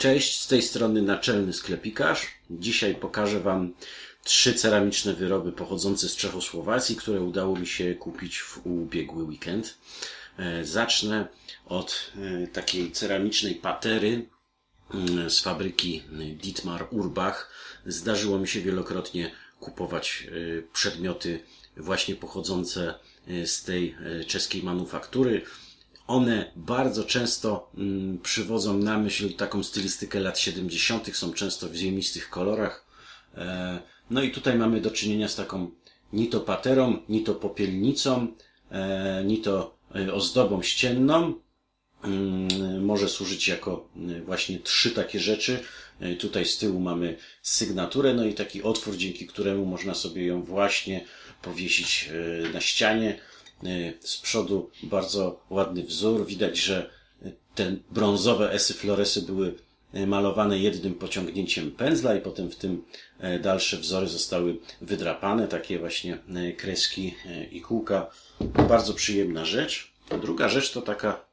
Cześć, z tej strony naczelny sklepikarz. Dzisiaj pokażę Wam trzy ceramiczne wyroby pochodzące z Czechosłowacji, które udało mi się kupić w ubiegły weekend. E, Zacznę od e, takiej ceramicznej patery mm, z fabryki Dietmar Urbach. Zdarzyło mi się wielokrotnie kupować e, przedmioty właśnie pochodzące z tej czeskiej manufaktury. One bardzo często mm, przywodzą na myśl taką stylistykę lat 70., są często w ziemistych kolorach. E, no i tutaj mamy do czynienia z taką ni to paterą, ni to popielnicą, e, ni to e, ozdobą ścienną. Mm, Może służyć jako e, właśnie trzy takie rzeczy. Tutaj z tyłu mamy sygnaturę, no i taki otwór, dzięki któremu można sobie ją właśnie powiesić na ścianie. E, Z przodu bardzo ładny wzór. Widać, że te brązowe esy floresy były e, malowane jednym pociągnięciem pędzla i potem w tym e, dalsze wzory zostały wydrapane. Takie właśnie e, kreski e, i kółka. Bardzo przyjemna rzecz. Druga rzecz to taka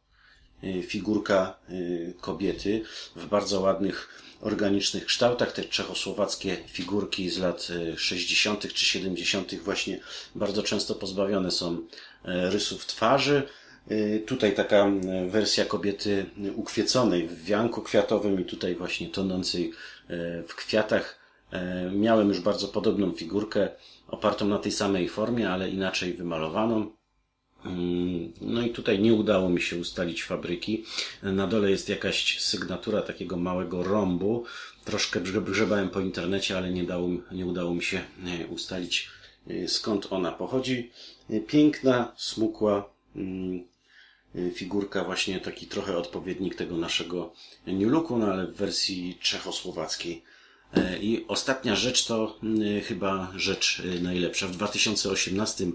figurka e, kobiety w bardzo ładnych organicznych kształtach. Te czechosłowackie figurki z lat e, 60. czy 70. właśnie bardzo często pozbawione są rysów twarzy. Tutaj taka wersja kobiety ukwieconej w wianku kwiatowym i tutaj właśnie tonącej w kwiatach. Miałem już bardzo podobną figurkę, opartą na tej samej formie, ale inaczej wymalowaną. Mm, No i tutaj nie udało mi się ustalić fabryki. Na dole jest jakaś sygnatura takiego małego rąbu. Troszkę grze- grzebałem po internecie, ale nie, dało, nie udało mi się e, ustalić e, skąd ona pochodzi. E, Piękna, smukła mm, figurka, właśnie taki trochę odpowiednik tego naszego New Looku, no ale w wersji czechosłowackiej. E, I ostatnia rzecz to mm, chyba rzecz e, najlepsza. W 2018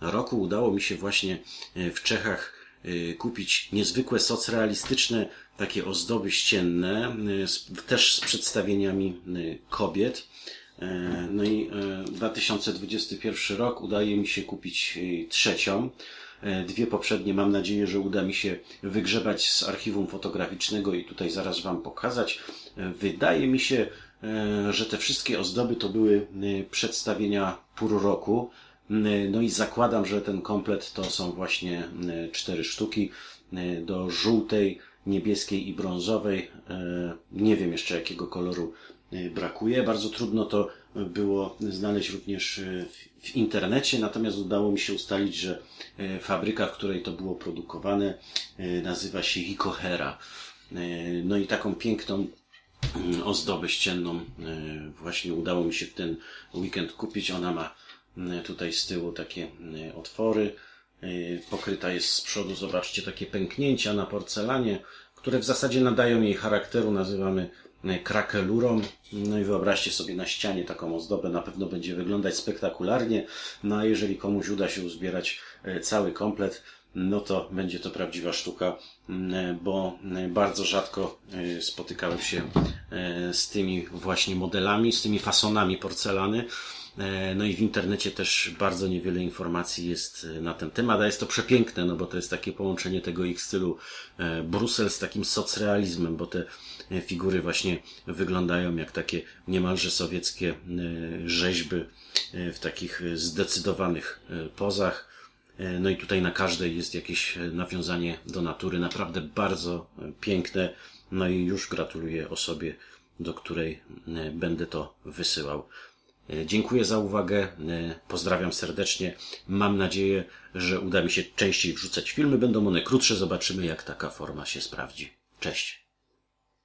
roku udało mi się właśnie e, w Czechach e, kupić niezwykłe socrealistyczne takie ozdoby ścienne, z, też z przedstawieniami kobiet. No i e, 2021 rok udaje mi się kupić trzecią. Dwie poprzednie mam nadzieję, że uda mi się wygrzebać z archiwum fotograficznego i tutaj zaraz Wam pokazać. Wydaje mi się, że te wszystkie ozdoby to były e, przedstawienia pół roku. E, No i zakładam, że ten komplet to są właśnie e, cztery sztuki e, do żółtej, niebieskiej i brązowej. E, Nie wiem jeszcze jakiego koloru e, brakuje. Bardzo trudno to było znaleźć również e, w- internecie, natomiast udało mi się ustalić, że e, fabryka, w której to było produkowane, e, nazywa się Hikohera. E, No i taką piękną ozdobę ścienną e, właśnie udało mi się w ten weekend kupić. Ona ma mm, tutaj z tyłu takie mm, otwory. E, Pokryta jest z przodu, zobaczcie, takie pęknięcia na porcelanie, które w zasadzie nadają jej charakteru. Nazywamy e, krakelurą. No i wyobraźcie sobie na ścianie taką ozdobę. Na pewno będzie wyglądać spektakularnie. No a jeżeli komuś uda się uzbierać cały komplet, no to będzie to prawdziwa sztuka, mm, bo mm, bardzo rzadko e, spotykałem się e, z tymi właśnie modelami, z tymi fasonami porcelany. E, No i w internecie też bardzo niewiele informacji jest na ten temat, a jest to przepiękne, no bo to jest takie połączenie tego ich stylu Brusel z takim socrealizmem, bo te figury właśnie wyglądają jak takie niemalże sowieckie rzeźby w takich zdecydowanych pozach. E, No i tutaj na każdej jest jakieś e, nawiązanie do natury, naprawdę bardzo e, piękne. No i już gratuluję osobie, do której będę to wysyłał. Dziękuję za uwagę, pozdrawiam serdecznie. Mam nadzieję, że uda mi się częściej wrzucać filmy. Będą one krótsze, zobaczymy jak taka forma się sprawdzi. Cześć.